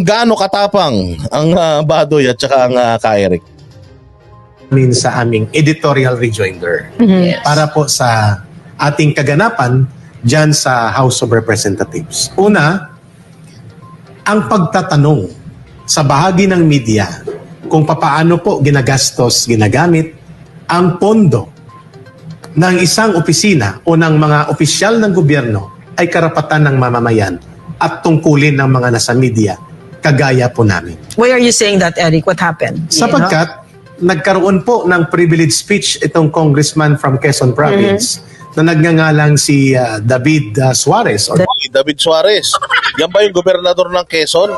gaano katapang ang ah, Badoy at saka ang uh, Ka-Eric? namin sa aming editorial rejoinder Yes. para po sa ating kaganapan dyan sa House of Representatives. Una, ang pagtatanong sa bahagi ng media kung papaano po ginagastos, ginagamit ang pondo ng isang opisina o ng mga opisyal ng gobyerno ay karapatan ng mamamayan at tungkulin ng mga nasa media kagaya po namin. Why are you saying that, Eric? What happened? Sapagkat nagkaroon po ng privilege speech itong congressman from Quezon Province na nagngangalang si ah, David ah, Suarez or Si David Suarez. Yan ba yung gobernador ng Quezon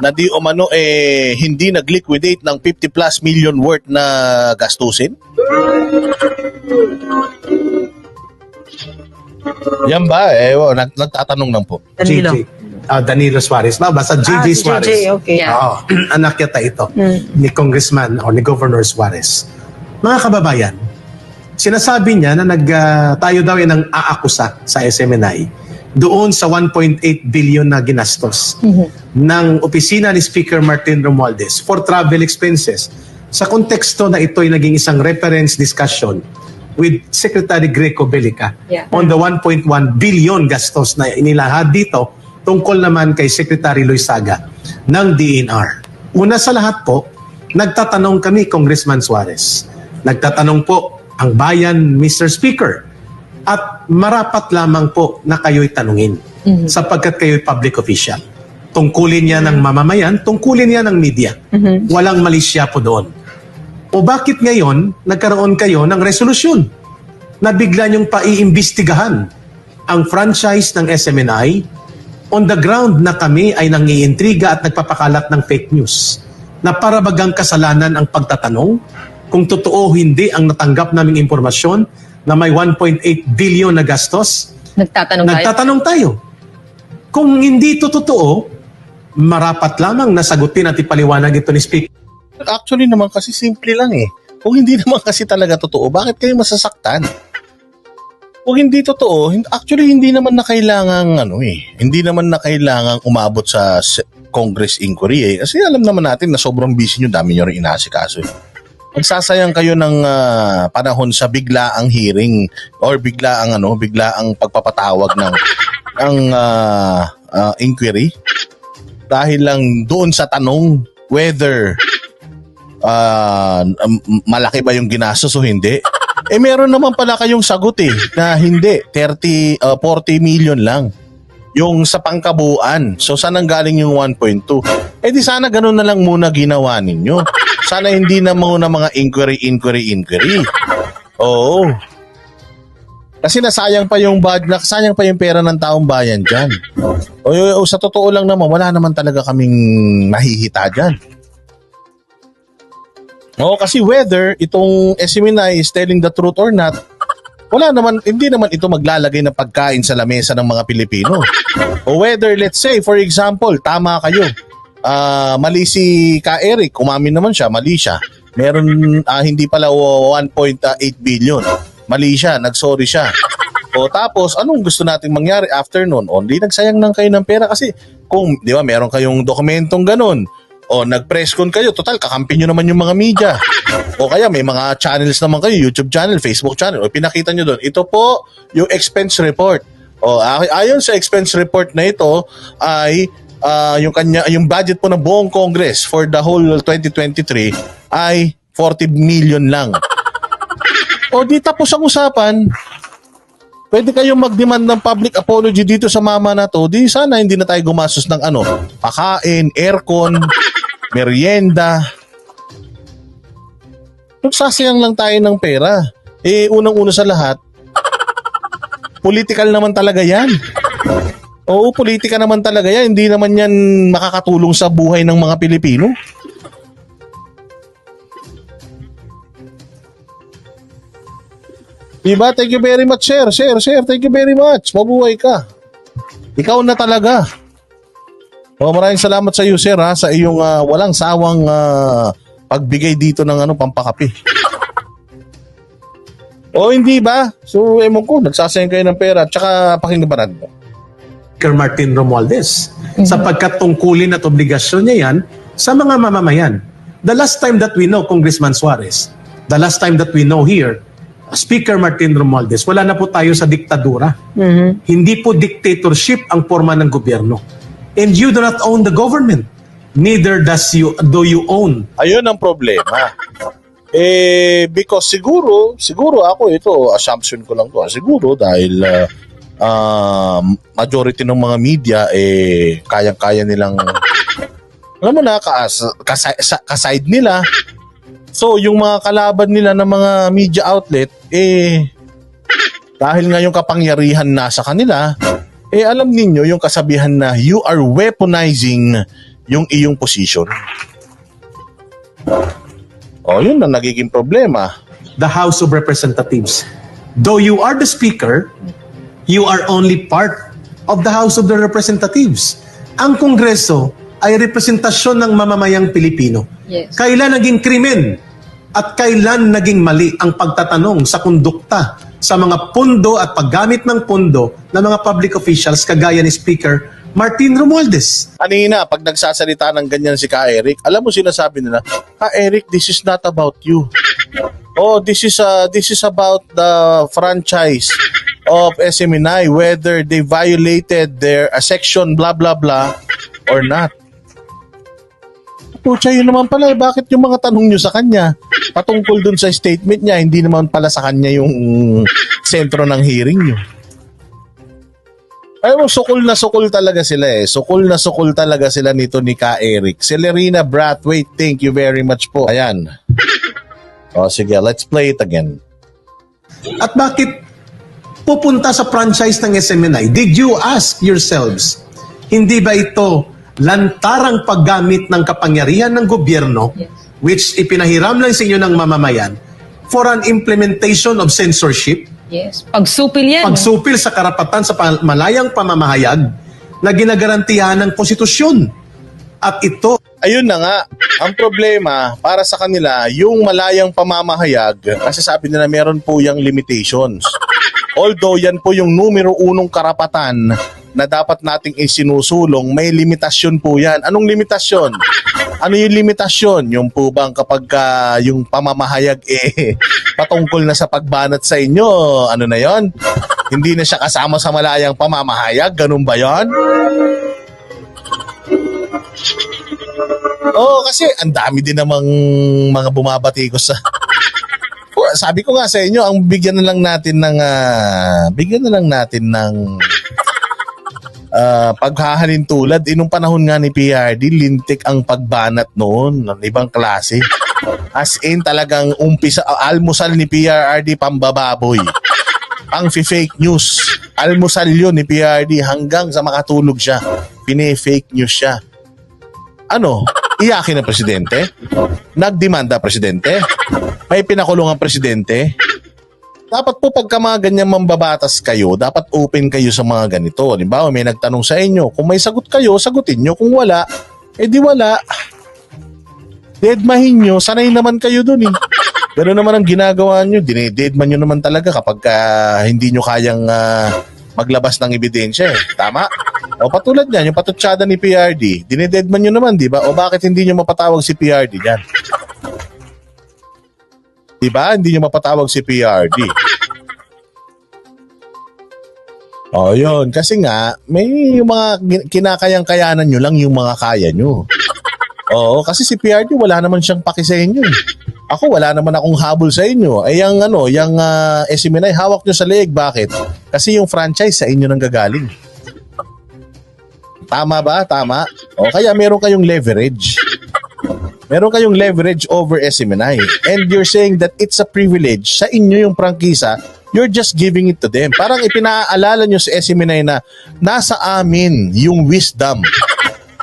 na di umano eh hindi nag-liquidate ng 50 plus million worth na gastusin? Yan ba? Eh, oh, nag- nagtatanong lang po. Danilo. Ah, Danilo Suarez ba? Basta JJ Ah, Suarez. JJ, okay. Yeah. Oo, anak yata ito ni Congressman o ni Governor Suarez. Mga kababayan, sinasabi niya na nag, ah, tayo daw ay nang aakusa sa SMNI doon sa 1.8 billion na ginastos ng opisina ni Speaker Martin Romualdez for travel expenses sa konteksto na ito ay naging isang reference discussion with Secretary Greco Belica Yeah. on the 1.1 billion gastos na inilahad dito tungkol naman kay Secretary Loisaga ng DNR. Una sa lahat po, nagtatanong kami Congressman Suarez. Nagtatanong po ang bayan Mr. Speaker at marapat lamang po na kayo'y tanungin sapagkat kayo'y public official. Tungkulin niya ng mamamayan, tungkulin niya ng media. Walang mali siya po doon. O bakit ngayon nagkaroon kayo ng resolusyon na bigla niyong paiimbestigahan ang franchise ng SMNI on the ground na kami ay nangiintriga at nagpapakalat ng fake news na parabagang kasalanan ang pagtatanong kung totoo o hindi ang natanggap naming impormasyon na may 1.8 billion na gastos Nagtatanong tayo. Nagtatanong tayo. Kung hindi ito totoo, marapat lamang nasagutin at ipaliwanag ito ni Speaker Actually naman kasi simple lang eh. Kung hindi naman kasi talaga totoo, bakit kayo masasaktan? Kung hindi totoo, actually hindi naman na kailangan ano eh. Hindi naman na kailangan umabot sa Congress inquiry eh. Kasi alam naman natin na sobrang busy nyo, dami nyo rin inaasikaso eh. Magsasayang kayo ng ah, panahon sa biglaang hearing or biglaang ano, biglaang pagpapatawag ng ng ah, ah, inquiry dahil lang doon sa tanong whether m- malaki ba yung ginastos o hindi. Eh meron naman pala kayong sagot eh na hindi 30 ah, 40 million lang yung sa pangkabuuan. So saan ang galing yung 1.2? Eh di sana ganun na lang muna ginawa ninyo. Sana hindi na muna mga inquiry, inquiry, inquiry. Oo. Kasi nasayang pa yung bad, nasayang pa yung pera ng taong bayan dyan. O, o, sa totoo lang naman, wala naman talaga kaming mahihita dyan. Oo, kasi whether itong SMNI is telling the truth or not, wala naman, hindi naman ito maglalagay ng pagkain sa lamesa ng mga Pilipino. O whether, let's say, for example, tama kayo, ah mali si Ka Eric, umamin naman siya, mali siya. Meron, ah, hindi pala 1.8 billion. Mali siya, nagsorry siya. O tapos, anong gusto nating mangyari after nun? O, di nagsayang lang kayo ng pera kasi kung, di ba, meron kayong dokumentong ganun, o nag-press con kayo, total, kakampi nyo naman yung mga media. O kaya may mga channels naman kayo, YouTube channel, Facebook channel, o pinakita nyo doon. Ito po yung expense report. O ay- ayon sa expense report na ito ay ah, yung kanya yung budget po ng buong Congress for the whole 2023 ay 40 million lang. O di tapos ang usapan. Pwede kayong mag-demand ng public apology dito sa mama na to. Di sana hindi na tayo gumastos ng ano, pakain, aircon, merienda. Nagsasayang lang tayo ng pera. Eh, unang-una sa lahat, political naman talaga yan. Oo, politika naman talaga yan. Hindi naman yan makakatulong sa buhay ng mga Pilipino. Diba? Thank you very much, sir. Sir, sir, thank you very much. Mabuhay ka. Ikaw na talaga. O, maraming salamat sa iyo, sir, ha, sa iyong ah, walang sawang ah, pagbigay dito ng ano, pampakapi. o, hindi ba? So, emon ko, nagsasayang kayo ng pera. Tsaka, pakinggan to. Speaker Martin Romualdez. Sapagkat tungkulin at obligasyon niya yan sa mga mamamayan. The last time that we know, Congressman Suarez, the last time that we know here, Speaker Martin Romualdez, wala na po tayo sa diktadura. Hindi po dictatorship ang forma ng gobyerno. And you do not own the government. Neither does you do you own Ayun ang problema. Eh, because siguro, siguro ako ito, assumption ko lang to. Siguro dahil ah, ah, majority ng mga media, eh, kayang-kaya nilang, alam mo na, kas, kaside, kaside nila. So, yung mga kalaban nila ng mga media outlet, eh, dahil nga yung kapangyarihan nasa kanila, eh alam ninyo yung kasabihan na you are weaponizing yung iyong position. O, yun na nagiging problema. the House of Representatives. Though you are the Speaker, you are only part of the House of the Representatives. Ang Kongreso ay representasyon ng mamamayang Pilipino. Yes. Kailan naging krimen at kailan naging mali ang pagtatanong sa kondukta sa mga pundo at paggamit ng pundo ng mga public officials kagaya ni Speaker Martin Romualdez. Kanina, pag nagsasalita ng ganyan si Ka Eric, alam mo sinasabi nila, Ka Eric, this is not about you. Oh, this is uh, this is about the franchise of SMNI, whether they violated their uh, section blah blah blah or not. Pucha, yun naman pala, eh, bakit yung mga tanong nyo sa kanya patungkol dun sa statement niya, hindi naman pala sa kanya yung sentro ng hearing nyo. Ay mo, sukol na sukol talaga sila eh. Sukol na sukol talaga sila nito ni Ka Eric. Celerina Brathwaite, thank you very much po. Ayan. O sige, let's play it again. At bakit pupunta sa franchise ng SMNI? Did you ask yourselves, hindi ba ito lantarang paggamit ng kapangyarihan ng gobyerno Yes. which ipinahiram lang sa inyo ng mamamayan for an implementation of censorship, Yes. Pagsupil yan. pagsupil sa karapatan sa malayang pamamahayag na ginagarantiyahan ng konstitusyon. At ito Ayun na nga, ang problema para sa kanila, yung malayang pamamahayag, kasi sabi nila meron po yung limitations. Although yan po yung numero unong karapatan na dapat nating isinusulong, may limitasyon po yan. Anong limitasyon? Ano yung limitasyon? Yung po bang kapag ka yung pamamahayag eh patungkol na sa pagbanat sa inyo, ano na yon? Hindi na siya kasama sa malayang pamamahayag, ganun ba yon? Oo, kasi ang dami din namang mga bumabati ko sa... Oh, Sabi ko nga sa inyo, ang bigyan na lang natin ng... ah, bigyan na lang natin ng... ah, paghahalin tulad, inong panahon nga ni PRD, lintik ang pagbanat noon ng ibang klase. As in talagang umpisa, almusal ni PRD pambababoy. Ang fake news. Almusal yun ni PRD hanggang sa makatulog siya. Pine-fake news siya. Ano? Iyakin ng presidente? Nagdemanda ang presidente? May pinakulong ang presidente? Dapat po pagka mga ganyan mambabatas kayo, dapat open kayo sa mga ganito. Halimbawa, may nagtanong sa inyo. Kung may sagot kayo, sagutin nyo. Kung wala, eh di wala. Deadmahin nyo. Sanay naman kayo dun eh. Ganun naman ang ginagawa nyo. Dinededman nyo naman talaga kapag ah, hindi nyo kayang ah, maglabas ng ebidensya eh. Tama? O patulad niyan, yung patutsada ni PRD, dinededman nyo naman, di ba? O bakit hindi nyo mapatawag si PRD dyan? Di ba? Hindi nyo mapatawag si PRD. O yun, kasi nga, may yung mga kinakayang-kayanan nyo lang yung mga kaya nyo. Oo, kasi si PRD wala naman siyang paki sa inyo. eh. Ako wala naman akong habol sa inyo. Ay yung ano, yung uh, SMNI hawak nyo sa leeg. Bakit? Kasi yung franchise sa inyo nang gagaling. Tama ba? Tama. O kaya meron kayong leverage. Meron kayong leverage over SMNI. And you're saying that it's a privilege sa inyo yung prangkisa, you're just giving it to them. Parang ipinaalala nyo sa SMNI na nasa amin yung wisdom.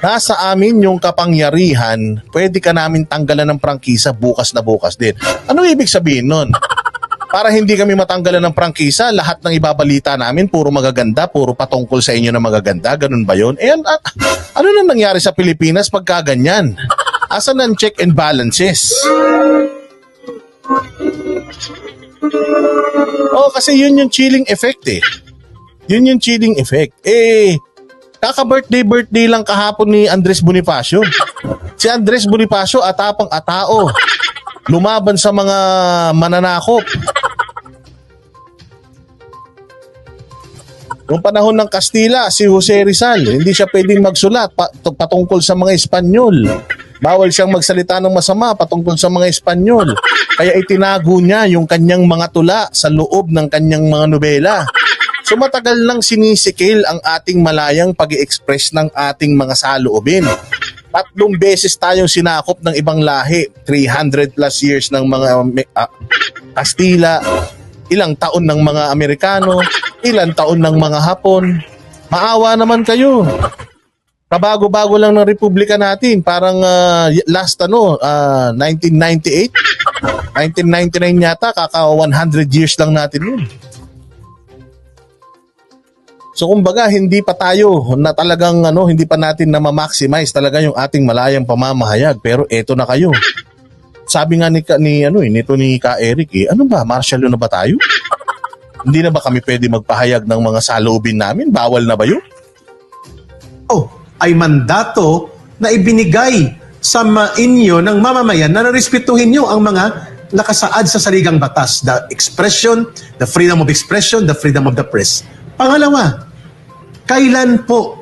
Nasa amin yung kapangyarihan, pwede ka namin tanggalan ng prangkisa bukas na bukas din. Ano ibig sabihin nun? Para hindi kami matanggalan ng prangkisa, lahat ng ibabalita namin puro magaganda, puro patungkol sa inyo na magaganda, ganun ba yun? Eh, an- ano na nangyari sa Pilipinas pagka ganyan? Asan ang check and balances? Oh, kasi yun yung chilling effect eh. Yun yung chilling effect. Eh, Kaka-birthday birthday lang kahapon ni Andres Bonifacio. Si Andres Bonifacio atapang atao. Lumaban sa mga mananakop. Noong panahon ng Kastila, si Jose Rizal, hindi siya pwedeng magsulat pa- patungkol sa mga Espanyol. Bawal siyang magsalita ng masama patungkol sa mga Espanyol. Kaya itinago niya yung kanyang mga tula sa loob ng kanyang mga nobela. So matagal nang sinisikil ang ating malayang pag express ng ating mga saloobin. Tatlong beses tayong sinakop ng ibang lahi. 300 plus years ng mga ah, Kastila, ilang taon ng mga Amerikano, ilang taon ng mga Hapon. Maawa naman kayo. Kabago-bago lang ng republika natin, parang ah, last ano, ah, 1998, 1999 yata, kaka 100 years lang natin yun. So kumbaga hindi pa tayo na talagang ano hindi pa natin na ma-maximize talaga yung ating malayang pamamahayag pero eto na kayo. Sabi nga ni, ni ano eh, nito ni Ka Eric eh, ano ba martial na ba tayo? Hindi na ba kami pwede magpahayag ng mga saloobin namin? Bawal na ba yun? Oh, ay mandato na ibinigay sa inyo ng mamamayan na narespetuhin nyo ang mga nakasaad sa saligang batas. The expression, the freedom of expression, the freedom of the press. Pangalawa, kailan po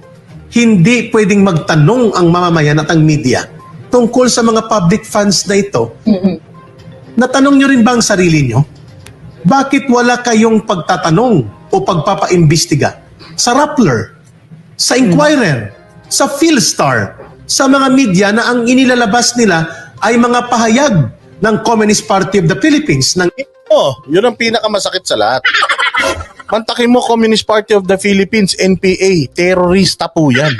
hindi pwedeng magtanong ang mamamayan at ang media tungkol sa mga public funds na ito? Natanong nyo rin ba ang sarili nyo? Bakit wala kayong pagtatanong o pagpapaimbestiga sa Rappler, sa Inquirer, sa Philstar, sa mga media na ang inilalabas nila ay mga pahayag ng Communist Party of the Philippines, ng Oh, yun ang pinakamasakit sa lahat. Mantakin mo Communist Party of the Philippines, NPA, terorista po yan.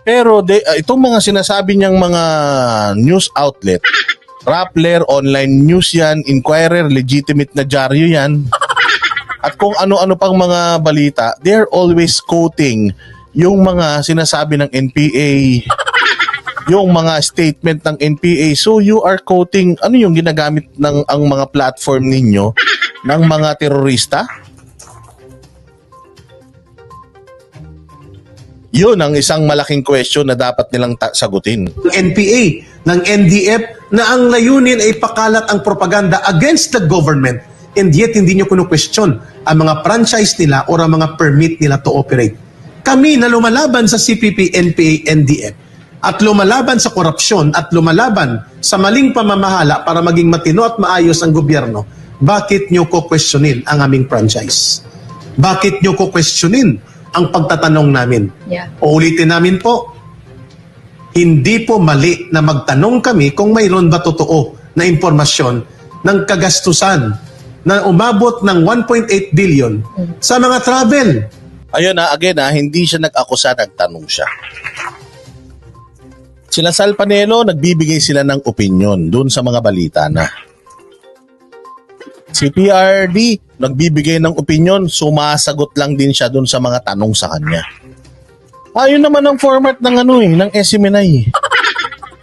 Pero de, ah, itong mga sinasabi niyang mga news outlet, Rappler, online news yan, Inquirer, legitimate na dyaryo yan, at kung ano-ano pang mga balita, they're always quoting yung mga sinasabi ng NPA, yung mga statement ng NPA. So you are quoting ano yung ginagamit ng ang mga platform ninyo ng mga terorista? Yun ang isang malaking question na dapat nilang ta- sagutin. NPA, ng NDF, na ang layunin ay pakalat ang propaganda against the government and yet hindi nyo kuno-question ang mga franchise nila o ang mga permit nila to operate. Kami na lumalaban sa CPP, NPA, NDF at lumalaban sa korupsyon at lumalaban sa maling pamamahala para maging matino at maayos ang gobyerno, bakit nyo ko questionin ang aming franchise? Bakit nyo ko questionin ang pagtatanong namin? Yeah. Uulitin namin po, hindi po mali na magtanong kami kung mayroon ba totoo na impormasyon ng kagastusan na umabot ng 1.8 billion sa mga travel. Ayun na, again ha, hindi siya nag-akusa, nagtanong siya. Sila Sal Panelo, nagbibigay sila ng opinion dun sa mga balita na. Si PRD, nagbibigay ng opinion, sumasagot lang din siya dun sa mga tanong sa kanya. Ayun naman ang format ng ano eh, ng SMNI.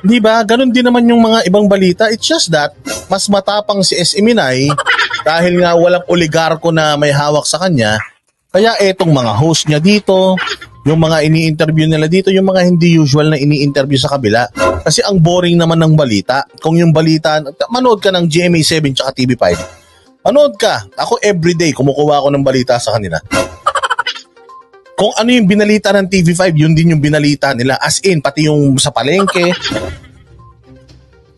Di ba? Ganon din naman yung mga ibang balita. It's just that, mas matapang si SMNI dahil nga walang oligarko na may hawak sa kanya. Kaya etong mga host niya dito, yung mga ini-interview nila dito, yung mga hindi usual na ini-interview sa kabila. Kasi ang boring naman ng balita. Kung yung balita, manood ka ng GMA7 tsaka TV5. Manood ka. Ako everyday, kumukuha ako ng balita sa kanila. Kung ano yung binalita ng TV5, yun din yung binalita nila. As in, pati yung sa palengke,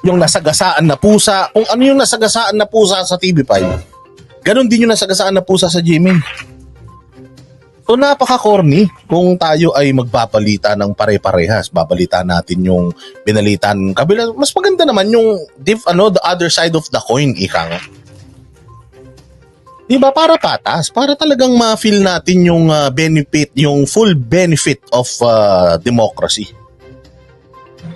yung nasagasaan na pusa, kung ano yung nasagasaan na pusa sa TV5, ganon din yung nasagasaan na pusa sa GMA. So napaka-corny kung tayo ay magbabalita ng pare-parehas. Babalita natin yung binalitan kabila. Mas maganda naman yung diff, ano, the other side of the coin, ika nga. Di ba? Para patas. Para talagang ma-feel natin yung ah, benefit, yung full benefit of ah, democracy.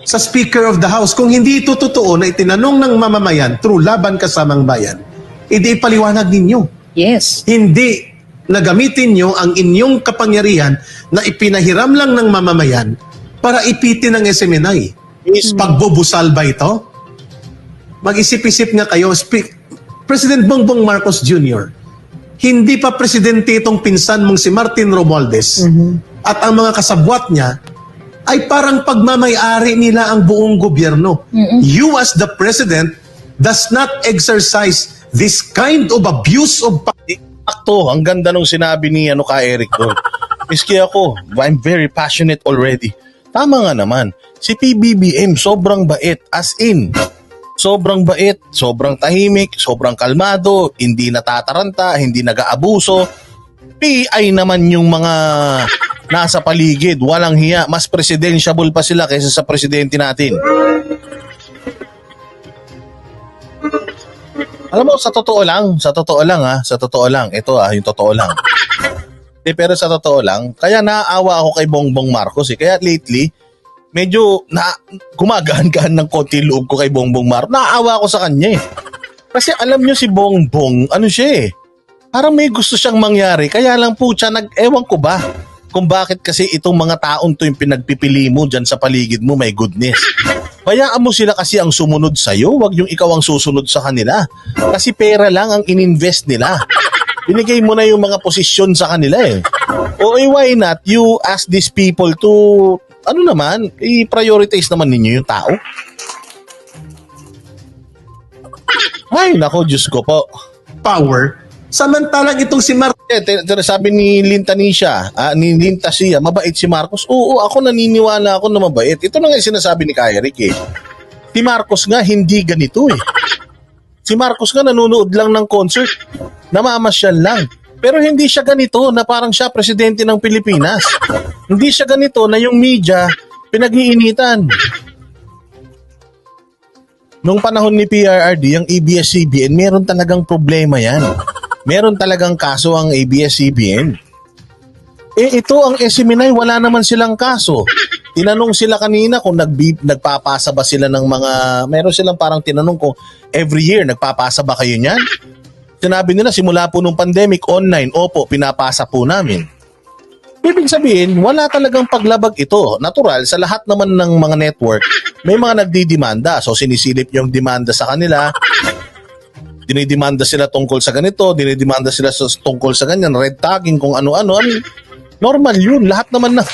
Sa Speaker of the House, kung hindi ito totoo na itinanong ng mamamayan through laban kasamang bayan, edi ipaliwanag ninyo. Yes. Hindi na gamitin nyo ang inyong kapangyarihan na ipinahiram lang ng mamamayan para ipitin ng SMNI. Is Pagbubusal ba ito? Mag-isip-isip nga kayo, Spe- President Bongbong Marcos Jr., hindi pa presidente itong pinsan mong si Martin Romualdez at ang mga kasabwat niya ay parang pagmamayari nila ang buong gobyerno. You as the president does not exercise this kind of abuse of power. Akto, ang ganda nung sinabi ni ano ka Eric doon. Miski ako, I'm very passionate already. Tama nga naman, si PBBM sobrang bait as in. Sobrang bait, sobrang tahimik, sobrang kalmado, hindi natataranta, hindi nag-aabuso. PI naman yung mga nasa paligid, walang hiya, mas presidentiable pa sila kaysa sa presidente natin. Alam mo, sa totoo lang, sa totoo lang ha, sa totoo lang, ito ah, yung totoo lang. Eh, pero sa totoo lang, kaya naaawa ako kay Bongbong Marcos eh. Kaya lately, medyo na gumagaan-gaan ng konti loob ko kay Bongbong Marcos. Naaawa ako sa kanya eh. Kasi alam nyo si Bongbong, ano siya eh, parang may gusto siyang mangyari. Kaya lang po siya, nag-ewan ko ba kung bakit kasi itong mga taon to yung pinagpipili mo dyan sa paligid mo, my goodness. Bayaan mo sila kasi ang sumunod sa'yo, wag yung ikaw ang susunod sa kanila. Kasi pera lang ang ininvest nila. Binigay mo na yung mga posisyon sa kanila eh. O eh, why not you ask these people to, ano naman, i-prioritize naman ninyo yung tao? Ay, nako, Diyos ko po. power. Samantalang itong si Mar Eh, sabi ni Linta Nisha, ah, ni Linta siya, mabait si Marcos. Oo, ako naniniwala ako na mabait. Ito na nga yung sinasabi ni Kyrick eh. Si Marcos nga hindi ganito eh. Si Marcos nga nanonood lang ng concert. Namamasyal lang. Pero hindi siya ganito na parang siya presidente ng Pilipinas. Hindi siya ganito na yung media pinag-iinitan. Nung panahon ni PRRD, yung ABS-CBN, meron talagang problema yan. Meron talagang kaso ang ABS-CBN. Eh ito ang SMNI, wala naman silang kaso. Tinanong sila kanina kung nagbi, nagpapasa ba sila ng mga, meron silang parang tinanong kung every year nagpapasa ba kayo niyan? Sinabi nila simula po nung pandemic online, opo, pinapasa po namin. Ibig sabihin, wala talagang paglabag ito. Natural, sa lahat naman ng mga network, may mga nagdidemanda. So sinisilip yung demanda sa kanila. Dinidemanda sila tungkol sa ganito, dinidemanda sila sa, tungkol sa ganyan, red tagging, kung ano-ano. I mean, normal yun. Lahat naman na,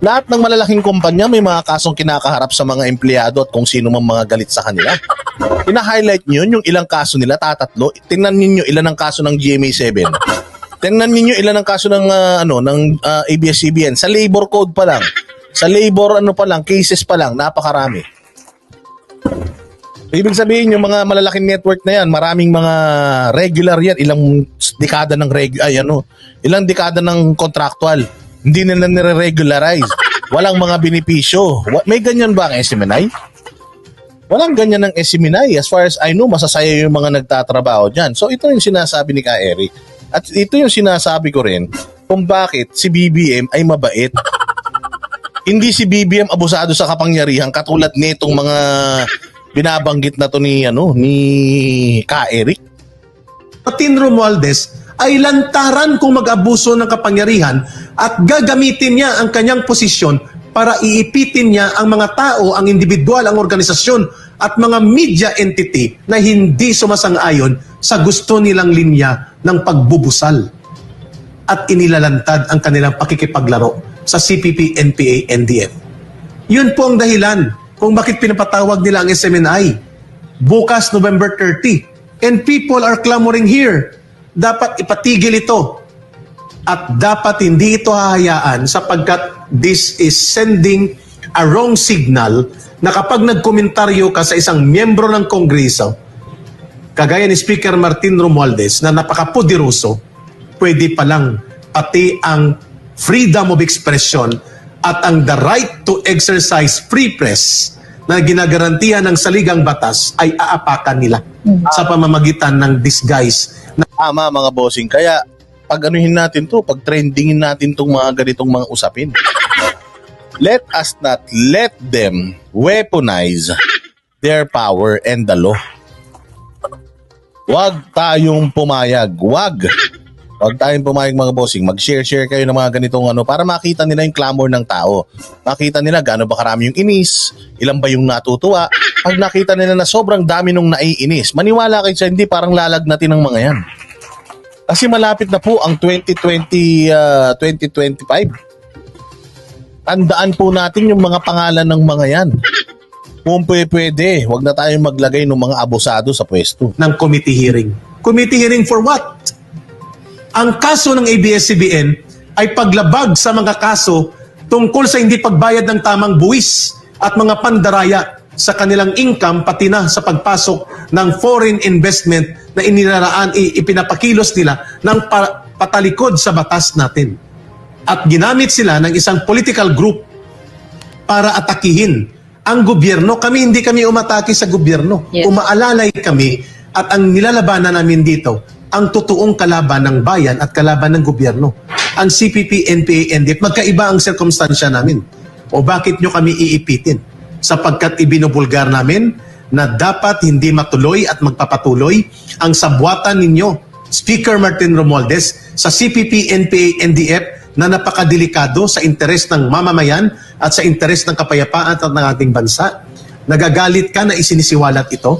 lahat ng malalaking kumpanya may mga kasong kinakaharap sa mga empleyado at kung sino man mga galit sa kanila. Ina-highlight nyo yung ilang kaso nila, tatatlo. Tingnan ninyo ilan ang kaso ng GMA7. Tingnan ninyo ilan ang kaso ng ah, ano ng ah, ABS-CBN sa labor code pa lang. Sa labor ano pa lang, cases pa lang, napakarami. Ibig sabihin yung mga malalaking network na yan, maraming mga regular yan, ilang dekada ng reg ay ano, ilang dekada ng contractual. Hindi nila nire-regularize. Walang mga benepisyo. May ganyan ba ang SMNI? Walang ganyan ng SMNI. As far as I know, masasaya yung mga nagtatrabaho dyan. So ito yung sinasabi ni Ka Eric. At ito yung sinasabi ko rin kung bakit si BBM ay mabait. Hindi si BBM abusado sa kapangyarihan katulad nitong mga binabanggit na to ni ano ni Ka Eric. Martin Romualdez ay lantaran kung mag-abuso ng kapangyarihan at gagamitin niya ang kanyang posisyon para iipitin niya ang mga tao, ang individual, ang organisasyon at mga media entity na hindi sumasang-ayon sa gusto nilang linya ng pagbubusal at inilalantad ang kanilang pakikipaglaro sa CPP, NPA, NDF. Yun po ang dahilan kung bakit pinapatawag nila ang SMNI. Bukas, November 30. And people are clamoring here. Dapat ipatigil ito. At dapat hindi ito hahayaan sapagkat this is sending a wrong signal na kapag nagkomentaryo ka sa isang miyembro ng Kongreso, kagaya ni Speaker Martin Romualdez na napakapoderoso, pwede palang pati ang freedom of expression at ang the right to exercise free press na ginagarantihan ng saligang batas ay aapakan nila sa pamamagitan ng disguise na Tama mga bossing. Kaya pag anuhin natin to, pag trendingin natin tong mga ganitong mga usapin. Let us not let them weaponize their power and the law. Huwag tayong pumayag. Huwag. Huwag tayong pumayag mga bossing. Mag-share-share kayo ng mga ganitong ano para makita nila yung clamor ng tao. Makita nila gaano ba karami yung inis, ilan ba yung natutuwa. Pag nakita nila na sobrang dami nung naiinis, maniwala kayo sa hindi parang lalagnatin ng mga yan. Kasi malapit na po ang 2020, ah, 2025. tandaan po natin yung mga pangalan ng mga yan. Kung pwe- pwede, wag na tayong maglagay ng mga abusado sa pwesto. ng committee hearing. Committee hearing for what? Ang kaso ng ABS-CBN ay paglabag sa mga kaso tungkol sa hindi pagbayad ng tamang buwis at mga pandaraya sa kanilang income pati na sa pagpasok ng foreign investment na ininaraan, i- ipinapakilos nila ng pa- patalikod sa batas natin. At ginamit sila ng isang political group para atakihin ang gobyerno. Kami hindi kami umatake sa gobyerno. Yes. Umaalalay kami at ang nilalabanan namin dito ang totoong kalaban ng bayan at kalaban ng gobyerno. Ang CPP, NPA, NDF, magkaiba ang sirkumstansya namin. O bakit nyo kami iipitin? Sapagkat ibinubulgar namin na dapat hindi matuloy at magpapatuloy ang sabwatan ninyo, Speaker Martin Romualdez, sa CPP, NPA, NDF na napakadelikado sa interes ng mamamayan at sa interes ng kapayapaan at ng ating bansa. Nagagalit ka na isinisiwalat ito?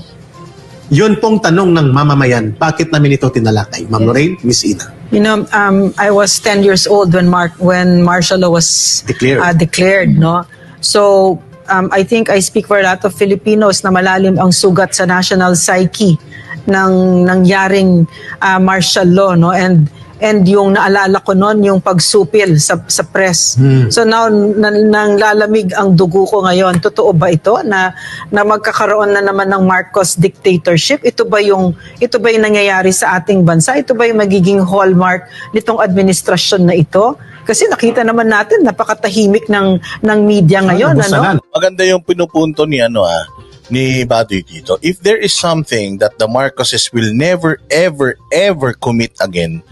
Yun pong tanong ng mamamayan. Bakit namin ito tinalakay? Ma'am Lorraine, Miss Ina. You know, um, I was 10 years old when Mark when martial law was Declared. uh, declared, no? So, um, I think I speak for a lot of Filipinos na malalim ang sugat sa national psyche ng nangyaring uh, martial law, no? And and yung naalala ko noon yung pagsupil sa sa press. So now nan, nang lalamig ang dugo ko ngayon. Totoo ba ito na na magkakaroon na naman ng Marcos dictatorship? Ito ba yung ito ba yung nangyayari sa ating bansa? Ito ba yung magiging hallmark nitong administrasyon na ito? Kasi nakita naman natin napakatahimik ng ng media ngayon, Busalan. ano? Maganda yung pinupunto ni ano ah, ni Badoy dito. If there is something that the Marcoses will never, ever, ever commit again,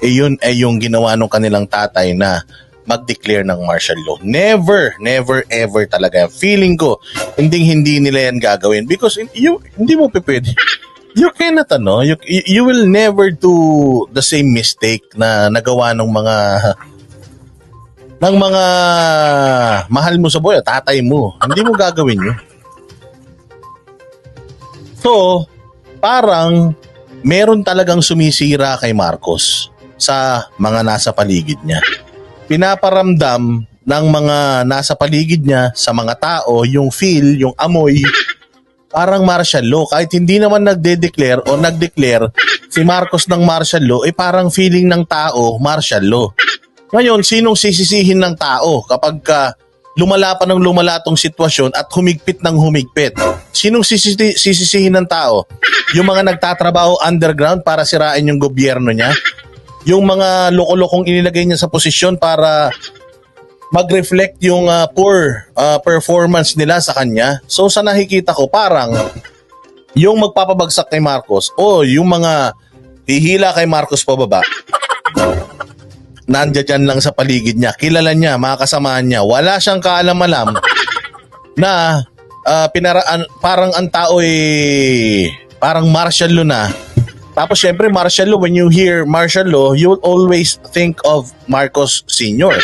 eh yun ay yung ginawa nung kanilang tatay na mag-declare ng martial law. Never, never, ever talaga. Feeling ko, hindi hindi nila yan gagawin because you, hindi mo pwede. You cannot ano, you you will never do the same mistake na nagawa ng mga ng mga mahal mo sa buhay, tatay mo. Hindi mo gagawin yun. So, parang meron talagang sumisira kay Marcos sa mga nasa paligid niya. Pinaparamdam ng mga nasa paligid niya sa mga tao yung feel, yung amoy, parang martial law. Kahit hindi naman nagde-declare o nag-declare si Marcos ng martial law, eh parang feeling ng tao martial law. Ngayon, sinong sisisihin ng tao kapag ka lumala pa ng lumala tong sitwasyon at humigpit ng humigpit? Sinong sisisi- sisisihin ng tao? Yung mga nagtatrabaho underground para sirain yung gobyerno niya? Yung mga loko-lokong inilagay niya sa posisyon para mag-reflect yung ah, poor ah, performance nila sa kanya. So sa nakikita ko parang yung magpapabagsak kay Marcos o yung mga hihila kay Marcos pababa nandiyan lang sa paligid niya. Kilala niya, mga niya. Wala siyang kaalam-alam na ah, pinaraan, parang ang tao eh, parang martial law na. Tapos syempre martial law, when you hear martial law, you always think of Marcos Sr.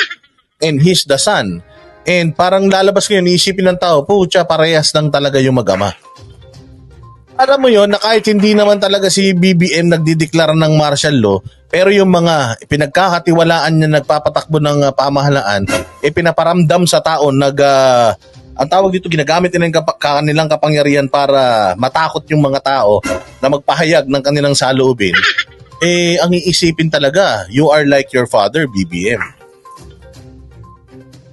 And he's the son. And parang lalabas ngayon, iisipin ng tao, pucha, parehas lang talaga yung magama. Alam mo yon na kahit hindi naman talaga si BBM nagdideklara ng martial law, pero yung mga pinagkakatiwalaan niya nagpapatakbo ng uh, pamahalaan, eh sa tao nag ah, ang tawag dito ginagamit nila yung kapa- kanilang kapangyarihan para matakot yung mga tao na magpahayag ng kanilang saloobin. Eh ang iisipin talaga, you are like your father, BBM.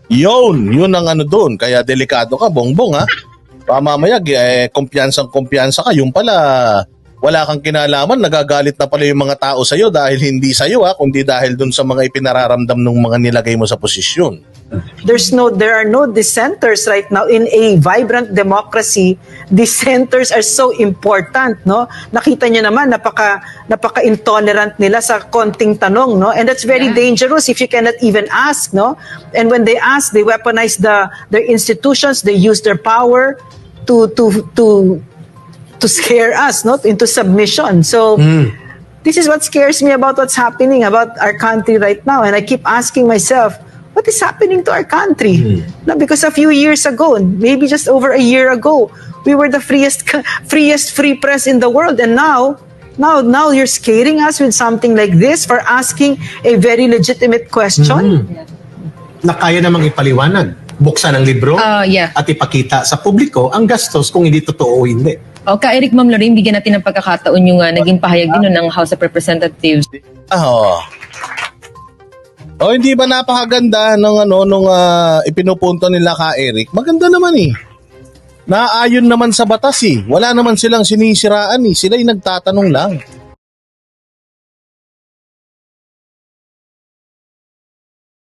Yun, yun ang ano doon. Kaya delikado ka, bongbong ha. Pamamayag, eh, kumpiyansang kumpiyansa ka. Yung pala, wala kang kinalaman, nagagalit na pala yung mga tao sa'yo dahil hindi sa'yo ha, kundi dahil dun sa mga ipinararamdam ng mga nilagay mo sa posisyon. There's no there are no dissenters right now in a vibrant democracy. Dissenters are so important, no? Nakita niyo naman napaka napaka intolerant nila sa konting tanong, no? And that's very dangerous if you cannot even ask, no? And when they ask, they weaponize the their institutions, they use their power to to to to scare us, no? Into submission. So this is what scares me about what's happening about our country right now. And I keep asking myself, what is happening to our country? No, because a few years ago, maybe just over a year ago, we were the freest, freest free press in the world. And now, now, now you're scaring us with something like this for asking a very legitimate question. na kaya namang ipaliwanag. Buksan ang libro Ah, yeah. at ipakita sa publiko ang gastos kung hindi totoo o hindi. O, ka Eric Ma'am Lorraine, bigyan natin ng pagkakataon yung ah, naging pahayag din ng House of Representatives. Ah, O hindi ba napakaganda ng ano nung ah, ipinupunto nila ka Eric? Maganda naman eh. Naayon naman sa batas eh. Wala naman silang sinisiraan eh. Sila'y nagtatanong lang.